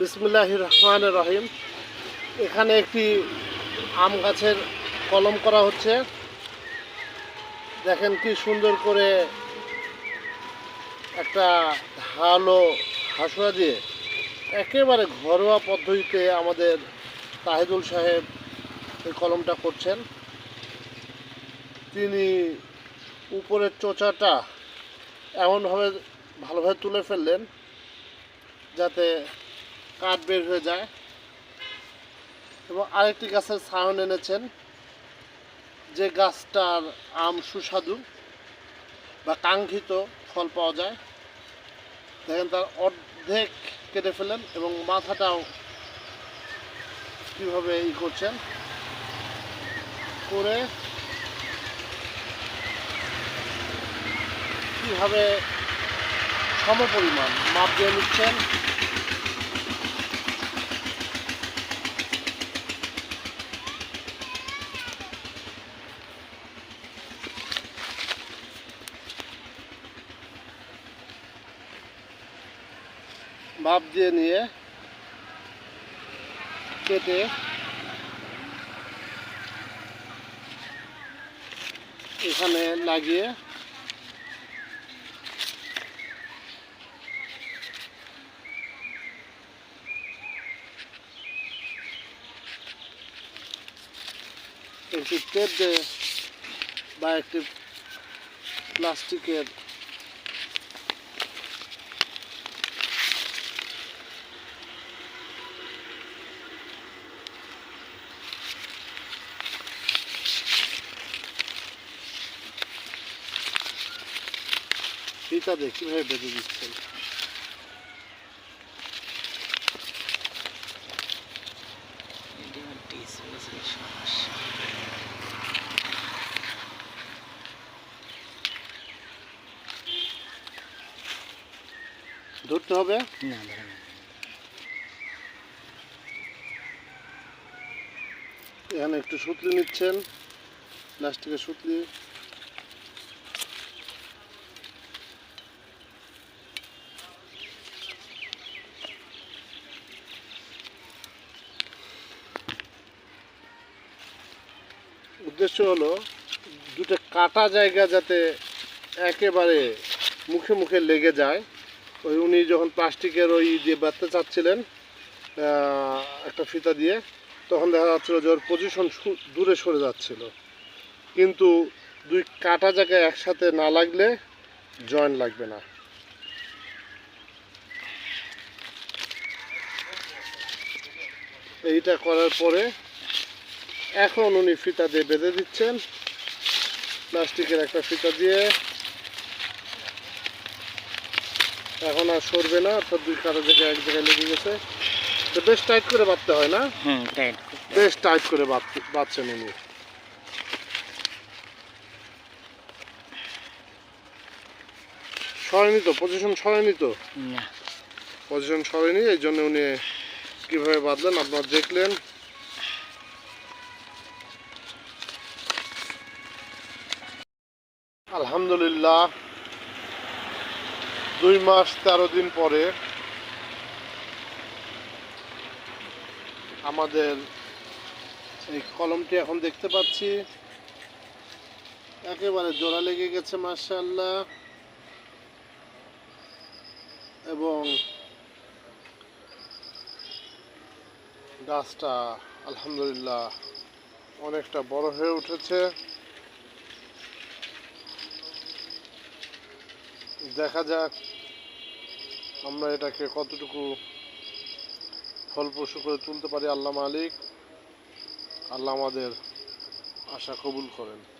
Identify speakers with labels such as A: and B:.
A: বিসমুল্লাহ রহমান রহিম এখানে একটি আম গাছের কলম করা হচ্ছে। দেখেন কি সুন্দর করে একটা ধারালো হাসুয়া দিয়ে একেবারে ঘরোয়া পদ্ধতিতে আমাদের তাহিদুল সাহেব এই কলমটা করছেন। তিনি উপরের চোচাটা এমনভাবে ভালোভাবে তুলে ফেললেন যাতে কাঠ বের হয়ে যায়। এবং আরেকটি গাছের ছায়ন এনেছেন, যে গাছটার আম সুস্বাদু বা কাঙ্ক্ষিত ফল পাওয়া যায়। দেখেন তার অর্ধেক কেটে ফেলেন এবং মাথাটাও কীভাবে ই করছেন, করে কীভাবে সমপরিমাণ মাপ দিয়ে নিচ্ছেন মাপ দিয়ে নিয়ে কেটে এখানে লাগিয়ে একটি টেপ দিয়ে বা একটি প্লাস্টিকের দিয়ে কীভাবে বেঁধে দিচ্ছেন ধরতে হবে এখানে একটু সুতলি নিচ্ছেন প্লাস্টিকের সুতলি উদ্দেশ্য হলো দুটো কাটা জায়গা যাতে একেবারে মুখে মুখে লেগে যায়। ওই উনি যখন প্লাস্টিকের ওই দিয়ে বাঁধতে চাচ্ছিলেন একটা ফিতা দিয়ে, তখন দেখা যাচ্ছিল যে ওর পজিশন দূরে সরে যাচ্ছিল। কিন্তু দুই কাটা জায়গায় একসাথে না লাগলে জয়েন্ট লাগবে না। এইটা করার পরে এখন উনি ফিতা দিয়ে বেঁধে দিচ্ছেন। প্লাস্টিকের একটা ফিতা দিয়ে। এখন আর সরবে না অর্থাৎ দুই কাটা জায়গায় এক জায়গায় লেগে গেছে। তো বেশ টাইট করে বাঁধতে হয় না?
B: হুম
A: বেশ টাইট করে বাঁধছেন উনি। সরেনি তো? পজিশন সরেনি তো? পজিশন সরেনি এই জন্য উনি কীভাবে বাঁধলেন? আপনারা দেখলেন। আলহামদুলিল্লাহ। দুই মাস তেরো দিন পরে আমাদের এই কলমটি এখন দেখতে পাচ্ছি। একেবারে জোড়া লেগে গেছে মার্শাল্লাহ এবং গাছটা আলহামদুলিল্লাহ অনেকটা বড় হয়ে উঠেছে। দেখা যাক আমরা এটাকে কতটুকু ফলপ্রসূ করে তুলতে পারি আল্লাহ মালিক। আল্লাহ আমাদের আশা কবুল করেন।